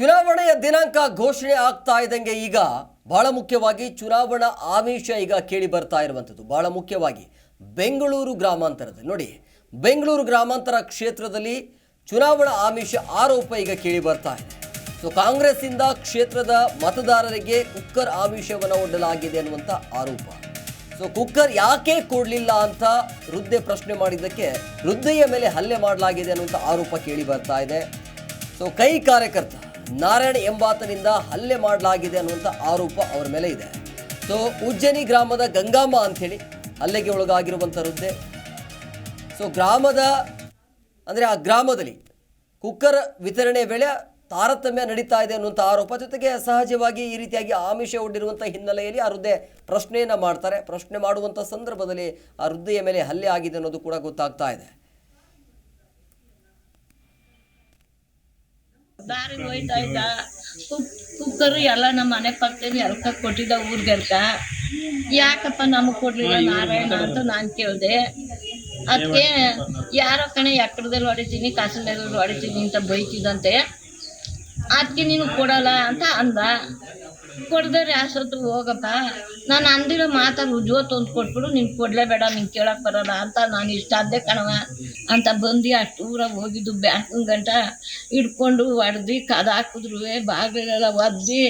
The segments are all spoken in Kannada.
ಚುನಾವಣೆಯ ದಿನಾಂಕ ಘೋಷಣೆ ಆಗ್ತಾ ಇದ್ದಂಗೆ ಈಗ ಬಹಳ ಮುಖ್ಯವಾಗಿ ಚುನಾವಣಾ ಆಮಿಷ ಈಗ ಕೇಳಿ ಬರ್ತಾ ಇರುವಂಥದ್ದು. ಬಹಳ ಮುಖ್ಯವಾಗಿ ಬೆಂಗಳೂರು ಗ್ರಾಮಾಂತರದಲ್ಲಿ. ನೋಡಿ, ಬೆಂಗಳೂರು ಗ್ರಾಮಾಂತರ ಕ್ಷೇತ್ರದಲ್ಲಿ ಚುನಾವಣಾ ಆಮಿಷ ಆರೋಪ ಈಗ ಕೇಳಿ ಬರ್ತಾ ಇದೆ. ಸೊ ಕಾಂಗ್ರೆಸ್ಸಿಂದ ಕ್ಷೇತ್ರದ ಮತದಾರರಿಗೆ ಕುಕ್ಕರ್ ಆಮಿಷವನ್ನು ಒಡ್ಡಲಾಗಿದೆ ಅನ್ನುವಂಥ ಆರೋಪ. ಸೊ ಕುಕ್ಕರ್ ಯಾಕೆ ಕೊಡಲಿಲ್ಲ ಅಂತ ವೃದ್ಧೆ ಪ್ರಶ್ನೆ ಮಾಡಿದ್ದಕ್ಕೆ ವೃದ್ಧೆಯ ಮೇಲೆ ಹಲ್ಲೆ ಮಾಡಲಾಗಿದೆ ಅನ್ನುವಂಥ ಆರೋಪ ಕೇಳಿ ಬರ್ತಾ ಇದೆ. ಸೊ ಕೈ ಕಾರ್ಯಕರ್ತ ನಾರಾಯಣ ಎಂಬಾತನಿಂದ ಹಲ್ಲೆ ಮಾಡಲಾಗಿದೆ ಅನ್ನುವಂಥ ಆರೋಪ ಅವರ ಮೇಲೆ ಇದೆ. ಸೊ ಉಜ್ಜನಿ ಗ್ರಾಮದ ಗಂಗಾಮ್ಮ ಅಂಥೇಳಿ ಹಲ್ಲೆಗೆ ಒಳಗಾಗಿರುವಂಥ ವೃದ್ಧೆ ಸೊ ಗ್ರಾಮದ, ಅಂದರೆ ಆ ಗ್ರಾಮದಲ್ಲಿ ಕುಕ್ಕರ್ ವಿತರಣೆ ವೇಳೆ ತಾರತಮ್ಯ ನಡೀತಾ ಇದೆ ಅನ್ನುವಂಥ ಆರೋಪ, ಜೊತೆಗೆ ಸಹಜವಾಗಿ ಈ ರೀತಿಯಾಗಿ ಆಮಿಷ ಒಡ್ಡಿರುವಂಥ ಹಿನ್ನೆಲೆಯಲ್ಲಿ ಆ ವೃದ್ಧೆ ಪ್ರಶ್ನೆಯನ್ನು ಮಾಡ್ತಾರೆ. ಪ್ರಶ್ನೆ ಮಾಡುವಂಥ ಸಂದರ್ಭದಲ್ಲಿ ಆ ವೃದ್ಧೆಯ ಮೇಲೆ ಹಲ್ಲೆ ಆಗಿದೆ ಅನ್ನೋದು ಕೂಡ ಗೊತ್ತಾಗ್ತಾ ಇದೆ. ದಾರಿ ಹೋಯ್ತಾ ಇದ್ದ ಕುಕ್ ಕುಕ್ಕರ್ ಎಲ್ಲ ನಮ್ಮ ಮನೆ ಪಕ್ಕದಲ್ಲಿ ಎಲ್ಕ ಕೊಟ್ಟಿದ್ದ ಊರ್ಗೆಲ್ಕ ಯಾಕಪ್ಪ ನಮಗ್ ಕೊಡ್ಲಿಲ್ಲ ನಾರಾಯಣ ಅಂತ ನಾನು ಕೇಳಿದೆ. ಅದಕ್ಕೆ ಯಾರೋ ಕಣೆ ಎಕ್ಕಡದಲ್ಲಿ ಹೊಡಿತೀನಿ ಕಾಸಲದಲ್ಲಿ ಹೊಡಿತೀನಿ ಅಂತ ಬೈತಿದಂತೆ ಅದಕ್ಕೆ ನೀನು ಕೊಡಲ್ಲ ಅಂತ ಅಂದ. ಕೊಡ್ದರೆ ಯಾಸತ್ತು ಹೋಗಪ್ಪ? ನಾನು ಅಂದಿರೋ ಮಾತಾಗ ಉಜ್ವತ್ತು ತಂದು ಕೊಟ್ಬಿಡು, ನಿನ್ ಕೊಡ್ಲೇ ಬೇಡ, ನಿನ್ ಕೇಳಕ್ಕೆ ಬರಲ್ಲ ಅಂತ ನಾನು ಇಷ್ಟ ಅದ್ದೆ ಕಣವ ಅಂತ ಬಂದು ಅಷ್ಟು ಊರ ಹೋಗಿದ್ದು ಬ್ಯಾಂಕ್ ಗಂಟ ಹಿಡ್ಕೊಂಡು ಒಡ್ದು, ಕದ ಹಾಕಿದ್ರು, ಬಾಗಿಲೆಲ್ಲ ಒದ್ದಿ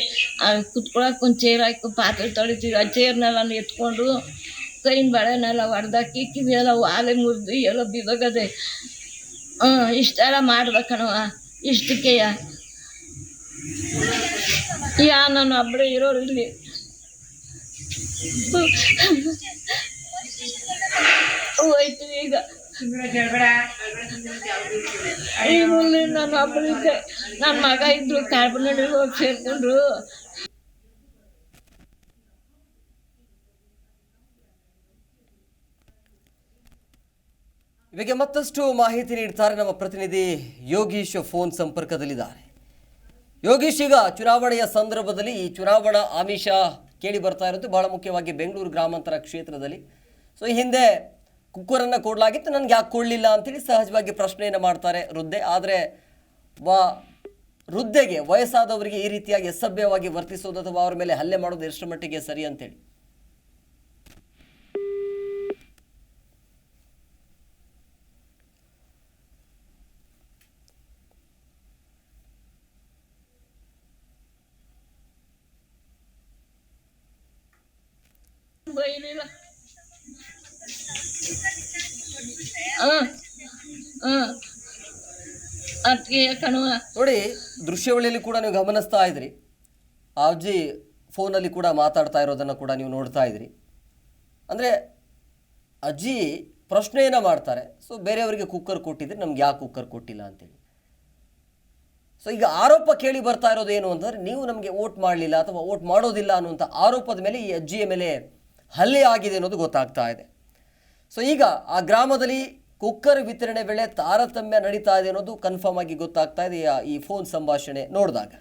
ಕುತ್ಕೊಳಕ್ಕೆ ಒಂದು ಚೇರ್ ಹಾಕಿ, ಪಾತ್ರೆ ತೊಳಿತೀವಿ, ಆ ಚೇರ್ನೆಲ್ಲ ಎತ್ಕೊಂಡು ಕೈನ ಬಳೆನೆಲ್ಲ ಒಡ್ದಾಕಿ ಕಿವಿಯೆಲ್ಲ ವಾಲೆ ಮುರಿದು, ಎಲ್ಲ ಬಿದೋಗದೆ. ಹ್ಞೂ ಇಷ್ಟೆಲ್ಲ ಮಾಡ್ಬೇಕಣವ ಕಣವ ಇಷ್ಟಕ್ಕೆಯ ಯಾ, ನಾನು ಒಬ್ಬರೇ ಇರೋರು ಇಲ್ಲಿ. ಹೋಯ್ತು ಈಗ. ಈ ಮುಂದೆ ನಾನು ಒಬ್ಬಳಿದ್ದೆ ನನ್ನ ಮಗ ಇದ್ರು ಕಾರ್ಬನಡಿ ಹೋಗಿ ಸೇರ್ಕೊಂಡ್ರು. ಇವಾಗ ಮತ್ತಷ್ಟು ಮಾಹಿತಿ ನೀಡ್ತಾರೆ ನಮ್ಮ ಪ್ರತಿನಿಧಿ ಯೋಗೀಶ್ ಫೋನ್ ಸಂಪರ್ಕದಲ್ಲಿದ್ದಾರೆ. ಯೋಗೀಶ್ ಈಗ ಚುನಾವಣೆಯ ಸಂದರ್ಭದಲ್ಲಿ ಈ ಚುನಾವಣಾ ಆಮಿಷ ಕೇಳಿ ಬರ್ತಾ ಇರೋದು ಬಹಳ ಮುಖ್ಯವಾಗಿ ಬೆಂಗಳೂರು ಗ್ರಾಮಾಂತರ ಕ್ಷೇತ್ರದಲ್ಲಿ. ಸೊ, ಈ ಹಿಂದೆ ಕುಕ್ಕರನ್ನು ಕೊಡಲಾಗಿತ್ತು, ನನಗೆ ಯಾಕೆ ಕೊಡಲಿಲ್ಲ ಅಂತೇಳಿ ಸಹಜವಾಗಿ ಪ್ರಶ್ನೆಯನ್ನು ಮಾಡ್ತಾರೆ ವೃದ್ಧೆ. ಆದರೆ, ವಾ, ವೃದ್ಧೆಗೆ ವಯಸ್ಸಾದವರಿಗೆ ಈ ರೀತಿಯಾಗಿ ಅಸಭ್ಯವಾಗಿ ವರ್ತಿಸೋದು ಅಥವಾ ಅವರ ಮೇಲೆ ಹಲ್ಲೆ ಮಾಡೋದು ಎಷ್ಟರ ಮಟ್ಟಿಗೆ ಸರಿ ಅಂತೇಳಿ. ಬೈಲಿಲ್ಲ. ನೋಡಿ ದೃಶ್ಯವಳಿಯಲ್ಲಿ ಕೂಡ ನೀವು ಗಮನಿಸ್ತಾ ಇದ್ರಿ. ಆ ಅಜ್ಜಿ ಫೋನಲ್ಲಿ ಕೂಡ ಮಾತಾಡ್ತಾ ಇರೋದನ್ನು ಕೂಡ ನೀವು ನೋಡ್ತಾ ಇದ್ರಿ. ಅಂದರೆ ಅಜ್ಜಿ ಪ್ರಶ್ನೆಯನ್ನು ಮಾಡ್ತಾರೆ. ಸೊ ಬೇರೆಯವರಿಗೆ ಕುಕ್ಕರ್ ಕೊಟ್ಟಿದ್ರೆ ನಮ್ಗೆ ಯಾಕೆ ಕುಕ್ಕರ್ ಕೊಟ್ಟಿಲ್ಲ ಅಂತೇಳಿ. ಸೊ ಈಗ ಆರೋಪ ಕೇಳಿ ಬರ್ತಾ ಇರೋದು ಏನು ಅಂತಂದರೆ ನೀವು ನಮಗೆ ವೋಟ್ ಮಾಡಲಿಲ್ಲ ಅಥವಾ ವೋಟ್ ಮಾಡೋದಿಲ್ಲ ಅನ್ನುವಂಥ ಆರೋಪದ ಮೇಲೆ ಈ ಅಜ್ಜಿಯ ಮೇಲೆ ಹಲ್ಲೆ ಆಗಿದೆ ಅನ್ನೋದು ಗೊತ್ತಾಗ್ತಾ ಇದೆ. ಸೊ ಈಗ ಆ ಗ್ರಾಮದಲ್ಲಿ ಕುಕ್ಕರ್ ವಿತರಣೆ ವೇಳೆ ತಾರತಮ್ಯ ನಡೀತಾ ಇದೆ ಅನ್ನೋದು ಕನ್ಫರ್ಮ್ ಆಗಿ ಗೊತ್ತಾಗ್ತಾ ಇದೆ ಈ ಫೋನ್ ಸಂಭಾಷಣೆ ನೋಡಿದಾಗ.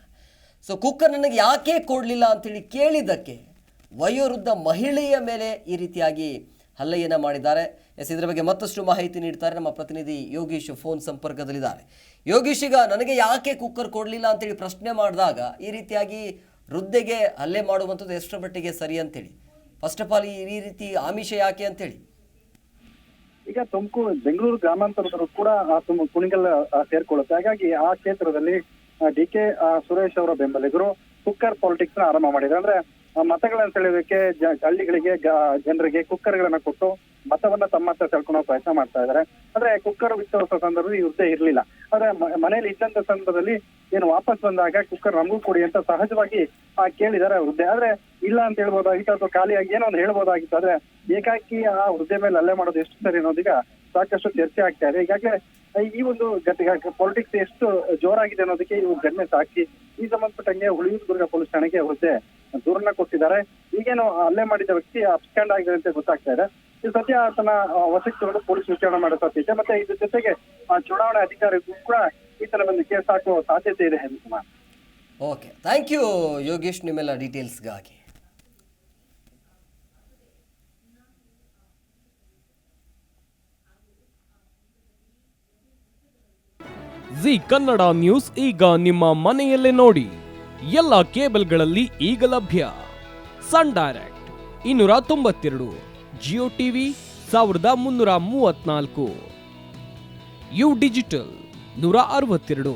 ಸೊ ಕುಕ್ಕರ್ ನನಗೆ ಯಾಕೆ ಕೊಡಲಿಲ್ಲ ಅಂತೇಳಿ ಕೇಳಿದ್ದಕ್ಕೆ ವಯೋವೃದ್ಧ ಮಹಿಳೆಯ ಮೇಲೆ ಈ ರೀತಿಯಾಗಿ ಹಲ್ಲೆಯನ್ನು ಮಾಡಿದ್ದಾರೆ. ಎಸ್ ಇದರ ಬಗ್ಗೆ ಮತ್ತಷ್ಟು ಮಾಹಿತಿ ನೀಡ್ತಾರೆ ನಮ್ಮ ಪ್ರತಿನಿಧಿ ಯೋಗೀಶ್ ಫೋನ್ ಸಂಪರ್ಕದಲ್ಲಿದ್ದಾರೆ. ಯೋಗೀಶ್, ಈಗ ನನಗೆ ಯಾಕೆ ಕುಕ್ಕರ್ ಕೊಡಲಿಲ್ಲ ಅಂತೇಳಿ ಪ್ರಶ್ನೆ ಮಾಡಿದಾಗ ಈ ರೀತಿಯಾಗಿ ವೃದ್ಧೆಗೆ ಹಲ್ಲೆ ಮಾಡುವಂಥದ್ದು ಎಷ್ಟರ ಮಟ್ಟಿಗೆ ಸರಿ ಅಂತೇಳಿ ಫಸ್ಟ್ ಆಫ್ ಆಲ್ ಈ ರೀತಿ ಆಮಿಷ ಯಾಕೆ ಅಂತ ಹೇಳಿ ಈಗ ತುಮಕೂರು, ಬೆಂಗಳೂರು ಗ್ರಾಮಾಂತರದವರು ಕೂಡ ಕುಣಿಗಲ್ ಸೇರ್ಕೊಳ್ಳುತ್ತೆ. ಹಾಗಾಗಿ ಆ ಕ್ಷೇತ್ರದಲ್ಲಿ ಡಿ ಕೆ ಸುರೇಶ್ ಅವರ ಬೆಂಬಲಿಗರು ಕುಕ್ಕರ್ ಪಾಲಿಟಿಕ್ಸ್ನ ಆರಂಭ ಮಾಡಿದ್ರು. ಅಂದ್ರೆ ಮತಗಳನ್ನ ಸೆಳೆಯೋದಕ್ಕೆ ಹಳ್ಳಿಗಳಿಗೆ ಜನರಿಗೆ ಕುಕ್ಕರ್ಗಳನ್ನ ಕೊಟ್ಟು ಮತವನ್ನ ತಮ್ಮ ಹತ್ರ ಸೆಳ್ಕೊಳ್ಳೋ ಪ್ರಯತ್ನ ಮಾಡ್ತಾ ಇದ್ದಾರೆ. ಅಂದ್ರೆ, ಕುಕ್ಕರ್ ವಿತರಿಸೋ ಸಂದರ್ಭದಲ್ಲಿ ಇವ್ರದ್ದೇ ಇರ್ಲಿಲ್ಲ. ಆದ್ರೆ, ಮ- ಮನೆಯಲ್ಲಿ ಇದ್ದಂತ ಸಂದರ್ಭದಲ್ಲಿ ಏನು ವಾಪಸ್ ಬಂದಾಗ ಕುಕ್ಕರ್ ನಮಗೂ ಕೊಡಿ ಅಂತ ಸಹಜವಾಗಿ ಆ, ಕೇಳಿದ್ದಾರೆ ವೃದ್ಧೆ ಆದ್ರೆ ಇಲ್ಲ ಅಂತ ಹೇಳ್ಬೋದಾಗಿತ್ತು ಅಥವಾ ಖಾಲಿಯಾಗಿ ಏನೋ ಒಂದು ಹೇಳ್ಬೋದಾಗಿತ್ತು. ಆದ್ರೆ ಏಕಾಕಿ ಆ ವೃದ್ಧೆ ಮೇಲೆ ಹಲ್ಲೆ ಮಾಡೋದು ಎಷ್ಟು ಸರಿ ಅನ್ನೋದೀಗ ಸಾಕಷ್ಟು ಚರ್ಚೆ ಆಗ್ತಾ ಇದೆ. ಈಗಾಗಲೇ ಈ ಒಂದು ಪಾಲಿಟಿಕ್ಸ್ ಎಷ್ಟು ಜೋರಾಗಿದೆ ಅನ್ನೋದಕ್ಕೆ ಇವು ಗಣ್ಯ ಸಾಕ್ಷಿ ಈ ಸಂಬಂಧಪಟ್ಟಂಗೆ ಹುಳಿಯೂರುದುರ್ಗ ಪೊಲೀಸ್ ಠಾಣೆಗೆ ವೃದ್ಧೆ ದೂರನ್ನ ಕೊಟ್ಟಿದ್ದಾರೆ. ಈಗೇನು ಹಲ್ಲೆ ಮಾಡಿದ ವ್ಯಕ್ತಿ ಅಪ್ಸ್ಟ್ಯಾಂಡ್ ಆಗಿದೆ ಅಂತ ಗೊತ್ತಾಗ್ತಾ ಇದೆ. ಈ ಸದ್ಯ ಆತನ ವಶಕ್ಕೆ ತಗೊಂಡು ಪೊಲೀಸ್ ವಿಚಾರಣೆ ಮಾಡೋ ಸಾಧ್ಯತೆ ಮತ್ತೆ ಇದ್ರ ಜೊತೆಗೆ ಆ, ಚುನಾವಣಾ ಅಧಿಕಾರಿಗೂ ಕೂಡ ಈತನ ಒಂದು ಕೇಸ್ ಹಾಕುವ ಸಾಧ್ಯತೆ ಇದೆ Hemakumar okay thank you Yogesh ನಿಮ್ಮೆಲ್ಲ ಡೀಟೇಲ್ಸ್ಗಾಗಿ ಜಿ ಕನ್ನಡ ನ್ಯೂಸ್ ಈಗ ನಿಮ್ಮ ಮನೆಯಲ್ಲೇ ನೋಡಿ. ಎಲ್ಲ ಕೇಬಲ್ಗಳಲ್ಲಿ ಈಗ ಲಭ್ಯ. ಸನ್ ಡೈರೆಕ್ಟ್ ಇನ್ನೂರ ತೊಂಬತ್ತೆರಡು ಜಿಯೋ ಟಿವಿ ಸಾವಿರದ ಮುನ್ನೂರ ಮೂವತ್ನಾಲ್ಕು ಯು ಡಿಜಿಟಲ್ ನೂರ ಅರವತ್ತೆರಡು.